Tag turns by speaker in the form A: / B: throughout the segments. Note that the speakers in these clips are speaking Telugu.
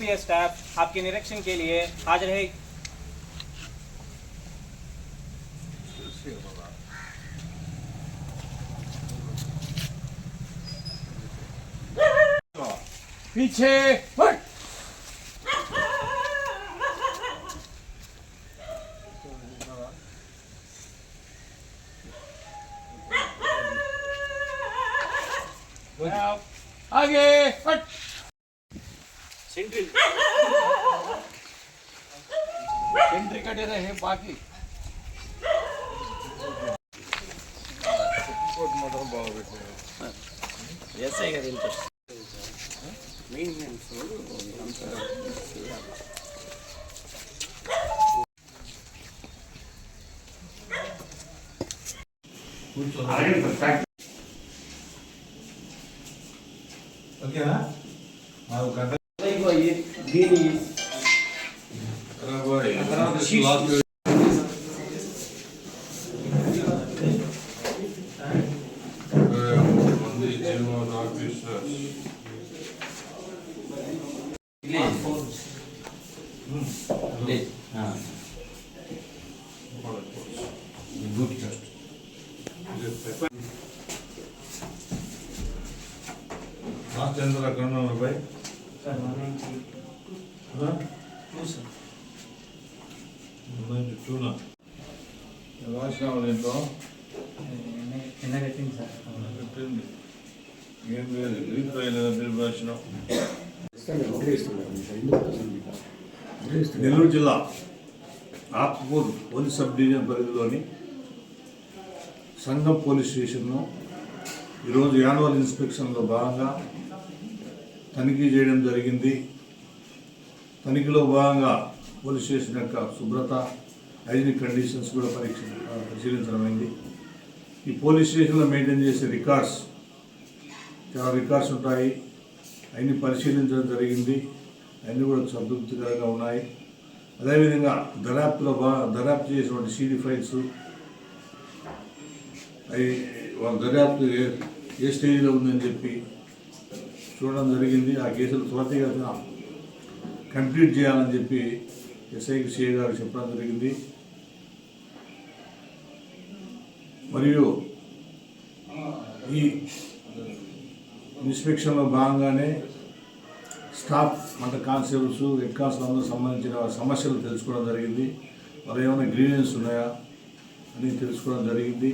A: एरिया स्टाफ आपके निरीक्षण के लिए हाजिर है।
B: पीछे हट। आगे हट।
A: सेंट्रल
B: एंट्री कटे रहे बाकी
A: ఎస్ఐ గారు ఇంట్రెస్ట్
C: ఓకేనా నాలుగు గంటల
A: దీని
D: మంది జీవన్ ఆఫీసర్స్
C: లాస్ట్ ఎంత అక్కడ సార్ బాయ్ టూనా రాసిన దీంట్లో పెట్టింది ఏం లేదు రీఫ్ అయ్యలేదా మీరు రాసిన నెల్లూరు జిల్లా ఆత్మకూరు పోలీస్ సబ్ డివిజన్ పరిధిలోని సంఘం పోలీస్ స్టేషన్ను ఈరోజు యాన్యువల్ ఇన్స్పెక్షన్లో భాగంగా తనిఖీ చేయడం జరిగింది. తనిఖీలో భాగంగా పోలీస్ స్టేషన్ యొక్క శుభ్రత హైజీనిక్ కండిషన్స్ కూడా పరీక్ష పరిశీలించడమైంది. ఈ పోలీస్ స్టేషన్లో మెయింటైన్ చేసే రికార్డ్స్ చాలా రికార్డ్స్ ఉంటాయి. అవన్నీ పరిశీలించడం జరిగింది. అన్నీ కూడా సంతృప్తికరంగా ఉన్నాయి. అదేవిధంగా దర్యాప్తులో బా దర్యాప్తు చేసినటువంటి సీడీ ఫైల్స్ అవి వాళ్ళ దర్యాప్తు ఏ ఏ స్టేజ్లో ఉందని చెప్పి చూడడం జరిగింది. ఆ కేసులు త్వరితగతిన కంప్లీట్ చేయాలని చెప్పి ఎస్ఐకి సిఐ గారు చెప్పడం జరిగింది. మరియు ఈ ఇన్స్పెక్షన్లో భాగంగానే స్టాఫ్ అంటే కానిస్టేబుల్స్ హెడ్ కానిస్టేబుల్ సంబంధించిన సమస్యలు తెలుసుకోవడం జరిగింది. మరి ఏమైనా గ్రీవెన్స్ ఉన్నాయా అని తెలుసుకోవడం జరిగింది.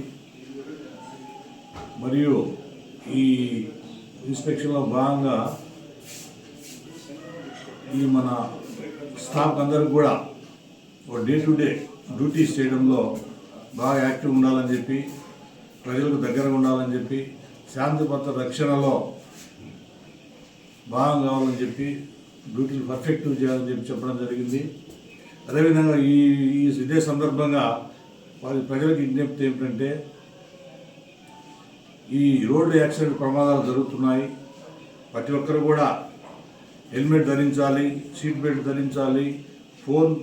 C: మరియు ఈ ఇన్స్పెక్షన్లో భాగంగా ఈ మన స్టాఫ్ అందరికి కూడా ఒక డే టు డే డ్యూటీస్ చేయడంలో బాగా యాక్టివ్ ఉండాలని చెప్పి ప్రజలకు దగ్గరగా ఉండాలని చెప్పి శాంతి భద్రత రక్షణలో భాగం కావాలని చెప్పి డ్యూటీలు పర్ఫెక్టివ్ చేయాలని చెప్పి చెప్పడం జరిగింది. అదేవిధంగా ఈ ఈ ఇదే సందర్భంగా వారి ప్రజలకు విజ్ఞప్తి ఏమిటంటే ఈ రోడ్డు యాక్సిడెంట్ ప్రమాదాలు జరుగుతున్నాయి. ప్రతి ఒక్కరు కూడా హెల్మెట్ ధరించాలి సీట్ బెల్ట్ ధరించాలి ఫోన్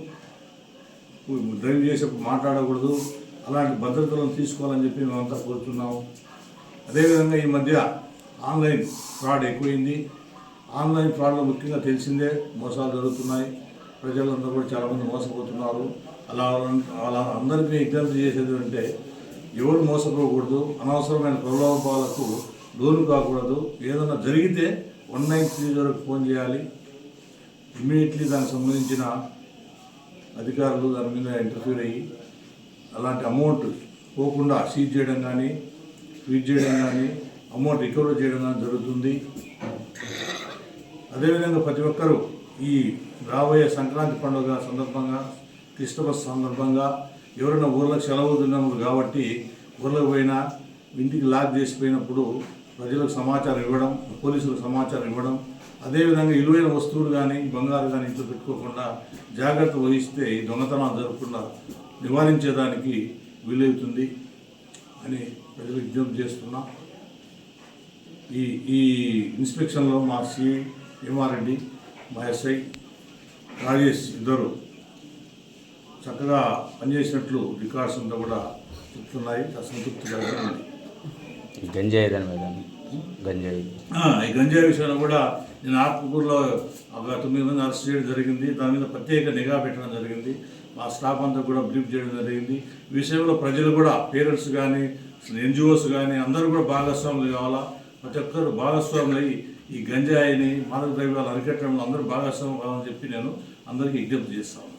C: డ్రైవ్ చేసేప్పుడు మాట్లాడకూడదు. అలాంటి భద్రతలను తీసుకోవాలని చెప్పి మేమంతా కోరుతున్నాము. అదేవిధంగా ఈ మధ్య ఆన్లైన్ ఫ్రాడ్ ఎక్కువైంది. ఆన్లైన్ ఫ్రాడ్లో ముఖ్యంగా తెలిసిందే మోసాలు జరుగుతున్నాయి. ప్రజలందరూ కూడా చాలామంది మోసపోతున్నారు. అలా అలా అందరికీ విజ్ఞప్తి చేసేది అంటే ఎవరు మోసపోకూడదు అనవసరమైన ప్రలోభాలకు లోను కాకూడదు. ఏదైనా జరిగితే వన్ నైన్ త్రీ జీరోకి ఫోన్ చేయాలి. ఇమ్మీడియట్లీ దానికి సంబంధించిన అధికారులు దాని మీద ఇంటర్ఫీర్ అయ్యి అలాంటి అమౌంట్ పోకుండా సీజ్ చేయడం కానీ ఫ్రీజ్ చేయడం కానీ అమౌంట్ రికవర్ చేయడం కానీ జరుగుతుంది. అదేవిధంగా ప్రతి ఒక్కరూ ఈ రాబోయే సంక్రాంతి పండుగ సందర్భంగా క్రిస్టమస్ సందర్భంగా ఎవరైనా ఊర్లకు సెలవు తిన్నప్పుడు కాబట్టి ఊర్లకు పోయినా ఇంటికి లాక్ చేసిపోయినప్పుడు ప్రజలకు సమాచారం ఇవ్వడం పోలీసులకు సమాచారం ఇవ్వడం అదేవిధంగా విలువైన వస్తువులు కానీ బంగారు కానీ ఇంట్లో పెట్టుకోకుండా జాగ్రత్త వహిస్తే ఈ దొంగతనాలు జరగకుండా నివారించేదానికి వీలవుతుంది అని ప్రజలు విజ్ఞప్తి చేస్తున్నా. ఈ ఈ ఇన్స్పెక్షన్లో మా సిఐ ఎంఆర్రెడ్డి మా ఎస్ఐ రాజేష్ ఇద్దరు చక్కగా పనిచేసినట్లు రికార్డ్స్ అంతా కూడా చెప్తున్నాయి. సంతృప్తికరంగా ఉంది
E: గంజాయి దాని మీద గంజాయి.
C: ఈ గంజాయి విషయంలో కూడా నేను ఆత్మకూరులో ఒక తొమ్మిది మంది అరెస్ట్ చేయడం జరిగింది. దాని మీద ప్రత్యేక నిఘా పెట్టడం జరిగింది. మా స్టాఫ్ అంతా కూడా బ్రీఫ్ చేయడం జరిగింది. ఈ విషయంలో ప్రజలు కూడా పేరెంట్స్ కానీ ఎన్జిఓస్ కానీ అందరూ కూడా భాగస్వాములు కావాలా? ప్రతి ఒక్కరు భాగస్వాములు అయ్యి ఈ గంజాయిని మాదక ద్రవ్యాలు అరికట్టడంలో అందరూ భాగస్వాములు కావాలని చెప్పి నేను అందరికీ విజ్ఞప్తి చేస్తాను